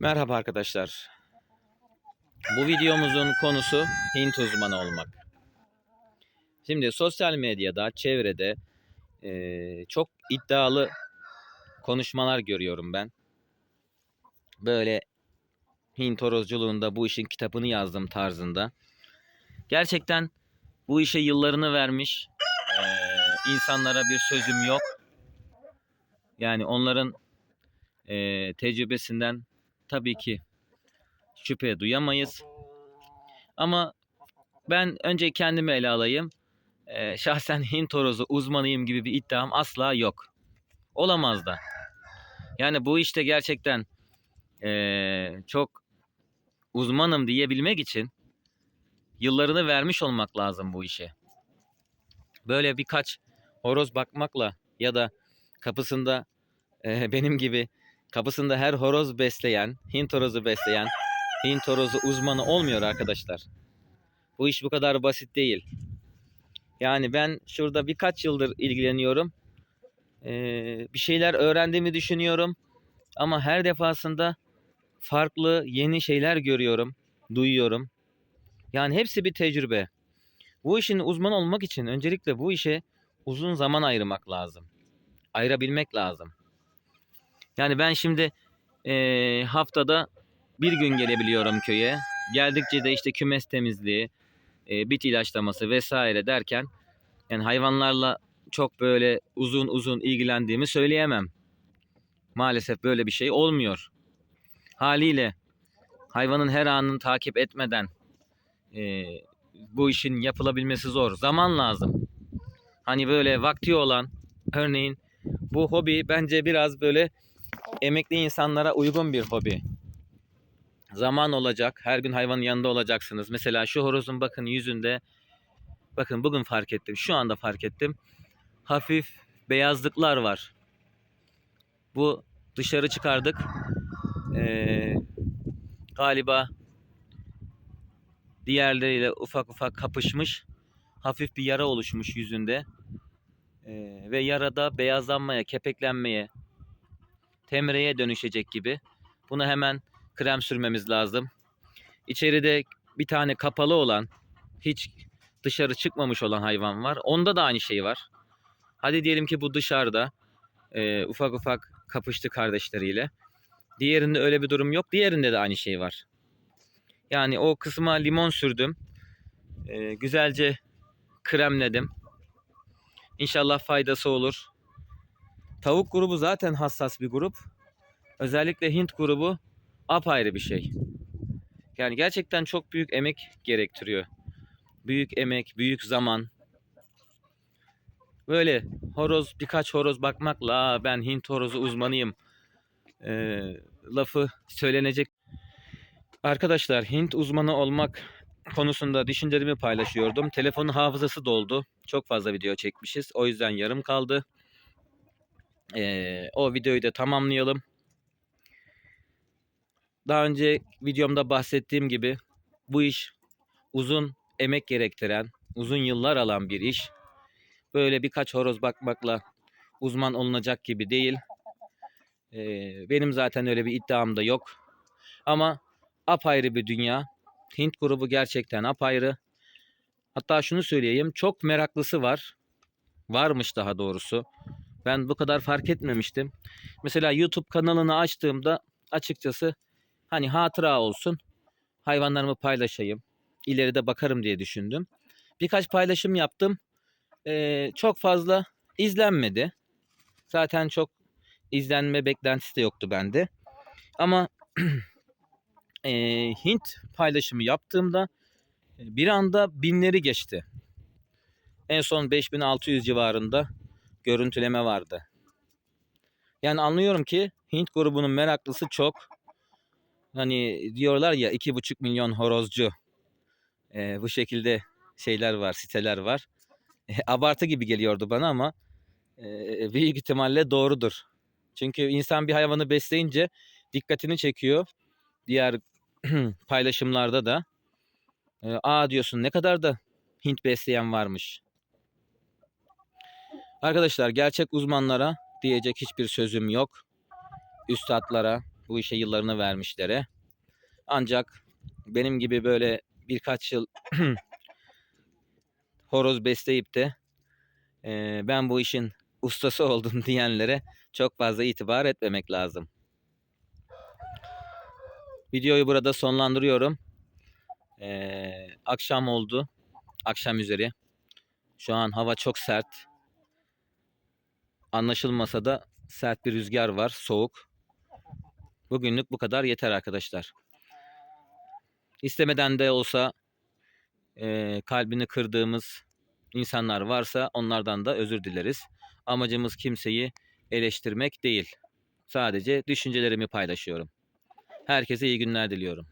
Merhaba arkadaşlar. Bu videomuzun konusu Hint uzmanı olmak. Şimdi sosyal medyada, çevrede eee, çok iddialı konuşmalar görüyorum ben. Böyle Hint horozculuğunda bu işin kitabını yazdım tarzında. Gerçekten bu işe yıllarını vermiş eee, insanlara bir sözüm yok. Yani onların eee, tecrübesinden tabii ki şüphe duyamayız. Ama ben önce kendimi ele alayım. Eee, şahsen Hint horozu uzmanıyım gibi bir iddiam asla yok. Olamaz da. Yani bu işte gerçekten eee, çok uzmanım diyebilmek için yıllarını vermiş olmak lazım bu işe. Böyle birkaç horoz bakmakla ya da kapısında eee, benim gibi kapısında her horoz besleyen, Hint horozu besleyen, Hint horozu uzmanı olmuyor arkadaşlar. Bu iş bu kadar basit değil. Yani ben şurada birkaç yıldır ilgileniyorum. Ee, bir şeyler öğrendiğimi düşünüyorum. Ama her defasında farklı yeni şeyler görüyorum, duyuyorum. Yani hepsi bir tecrübe. Bu işin uzman olmak için öncelikle bu işe uzun zaman ayırmak lazım. Ayırabilmek lazım. Yani ben şimdi eee, haftada bir gün gelebiliyorum köye. Geldikçe de işte kümes temizliği, eee, bit ilaçlaması vesaire derken yani hayvanlarla çok böyle uzun uzun ilgilendiğimi söyleyemem. Maalesef böyle bir şey olmuyor. Haliyle hayvanın her anını takip etmeden eee, bu işin yapılabilmesi zor. Zaman lazım. Hani böyle vakti olan örneğin bu hobi bence biraz böyle emekli insanlara uygun bir hobi. Zaman olacak. Her gün hayvanın yanında olacaksınız. Mesela şu horozun bakın yüzünde bakın bugün fark ettim. Şu anda fark ettim. Hafif beyazlıklar var. Bu dışarı çıkardık. Ee, galiba diğerleriyle ufak ufak kapışmış. Hafif bir yara oluşmuş yüzünde. Ee, ve yarada beyazlanmaya, kepeklenmeye, temreye dönüşecek gibi. Buna hemen krem sürmemiz lazım. İçeride bir tane kapalı olan, hiç dışarı çıkmamış olan hayvan var. Onda da aynı şey var. Hadi diyelim ki bu dışarıda e, ufak ufak kapıştı kardeşleriyle. Diğerinde öyle bir durum yok. Diğerinde de aynı şey var. Yani o kısma limon sürdüm. E, güzelce kremledim. İnşallah faydası olur. Tavuk grubu zaten hassas bir grup. Özellikle Hint grubu apayrı bir şey. Yani gerçekten çok büyük emek gerektiriyor. Büyük emek, büyük zaman. Böyle horoz, birkaç horoz bakmakla "Aa, ben Hint horozu uzmanıyım eee, lafı söylenecek. Arkadaşlar Hint uzmanı olmak konusunda düşüncelerimi paylaşıyordum. Telefonun hafızası doldu. Çok fazla video çekmişiz. O yüzden yarım kaldı. Eee, o videoyu da tamamlayalım. Daha önce videomda bahsettiğim gibi bu iş uzun emek gerektiren, uzun yıllar alan bir iş. Böyle birkaç horoz bakmakla uzman olunacak gibi değil. Eee, benim zaten öyle bir iddiam da yok. Ama apayrı bir dünya. Hint grubu gerçekten apayrı. Hatta şunu söyleyeyim, çok meraklısı var. Varmış daha doğrusu. Ben bu kadar fark etmemiştim. Mesela YouTube kanalını açtığımda açıkçası hani hatıra olsun. Hayvanlarımı paylaşayım. İleride bakarım diye düşündüm. Birkaç paylaşım yaptım. Ee, çok fazla izlenmedi. Zaten çok izlenme beklentisi de yoktu bende. Ama eee, Hint paylaşımı yaptığımda e, bir anda binleri geçti. En son 5600 civarında görüntüleme vardı. Yani anlıyorum ki Hint grubunun meraklısı çok. Hani diyorlar ya iki buçuk milyon horozcu. Ee, bu şekilde şeyler var, siteler var. E, abartı gibi geliyordu bana ama e, büyük ihtimalle doğrudur. Çünkü insan bir hayvanı besleyince dikkatini çekiyor. Diğer paylaşımlarda da. E, Aa diyorsun ne kadar da Hint besleyen varmış. Arkadaşlar gerçek uzmanlara diyecek hiçbir sözüm yok. üstadlara, bu işe yıllarını vermişlere. Ancak benim gibi böyle birkaç yıl horoz besleyip de eee, ben bu işin ustası oldum diyenlere çok fazla itibar etmemek lazım. Videoyu burada sonlandırıyorum. Eee, akşam oldu. Akşam üzeri. Şu an hava çok sert. Anlaşılmasa da sert bir rüzgar var, soğuk. Bugünlük bu kadar yeter arkadaşlar. İstemeden de olsa eee, kalbini kırdığımız insanlar varsa onlardan da özür dileriz. Amacımız kimseyi eleştirmek değil. Sadece düşüncelerimi paylaşıyorum. Herkese iyi günler diliyorum.